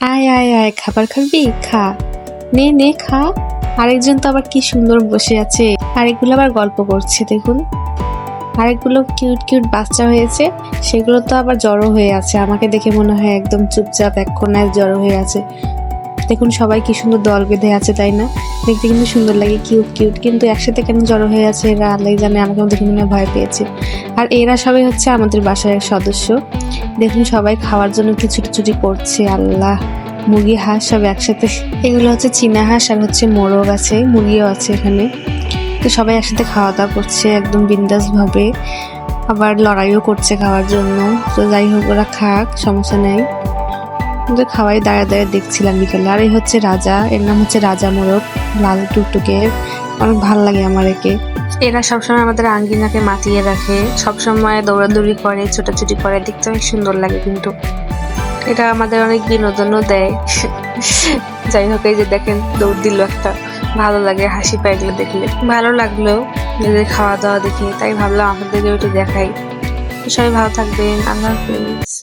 আয় আয় আয়, খাবার খাবি? খা। নে নে, খা। আরেকজন তো আবার কি সুন্দর বসে আছে। আরেকগুলো আবার গল্প করছে, দেখুন। আরেকগুলো কিউট কিউট বাচ্চা হয়েছে। সেগুলো তো আবার জড়ো হয়ে আছে। আমাকে দেখে মনে হয় একদম চুপচাপ এক কোনায় জড়ো হয়ে আছে। দেখুন সবাই কি সুন্দর দল বেঁধে আছে, তাই না? দেখতে কিন্তু সুন্দর লাগে কিউট কিউট কিন্তু একসাথে কেন জড়ো হয়ে আছে এরা আল্লাহ জানে, আমাকে দেখে মনে ভয় পেয়েছে। আর এরা সবাই হচ্ছে আমাদের বাসার সদস্য। দেখুন সবাই খাওয়ার জন্য একটু ছুটি করছে, আল্লাহ। মুরগি, হাঁস সব একসাথে। এগুলো হচ্ছে চীনা হাঁস আর হচ্ছে মোরগ আছে, মুরগিও আছে এখানে। তো সবাই একসাথে খাওয়া দাওয়া করছে একদম বিন্দাসভাবে। আবার লড়াইও করছে খাওয়ার জন্য। তো যাই হোক, ওরা খাক, সমস্যা নেই। কিন্তু খাওয়াই দাঁড়ায় দাঁড়িয়ে দেখছিলাম বিকেলে। আর এই হচ্ছে রাজা, এর নাম হচ্ছে রাজা মোরগ, লাল টুকটুকে। অনেক ভালো লাগে আমার একে। এরা সবসময় আমাদের আঙ্গিনাকে মাতিয়ে রাখে। সবসময় দৌড়াদৌড়ি করে, ছোটাছুটি করে। দেখতে অনেক সুন্দর লাগে কিন্তু। এটা আমাদের অনেক বিনোদনও দেয়। যাই হোক, এই যে দেখেন, দৌড় দিল একটা। ভালো লাগে হাসি পায় এগুলো দেখলে। ভালো লাগল এদের খাওয়া দাওয়া দেখে, তাই ভাবলাম আপনাদেরকে একটু দেখাই। সবাই ভালো থাকবেন, আল্লাহ হাফিজ।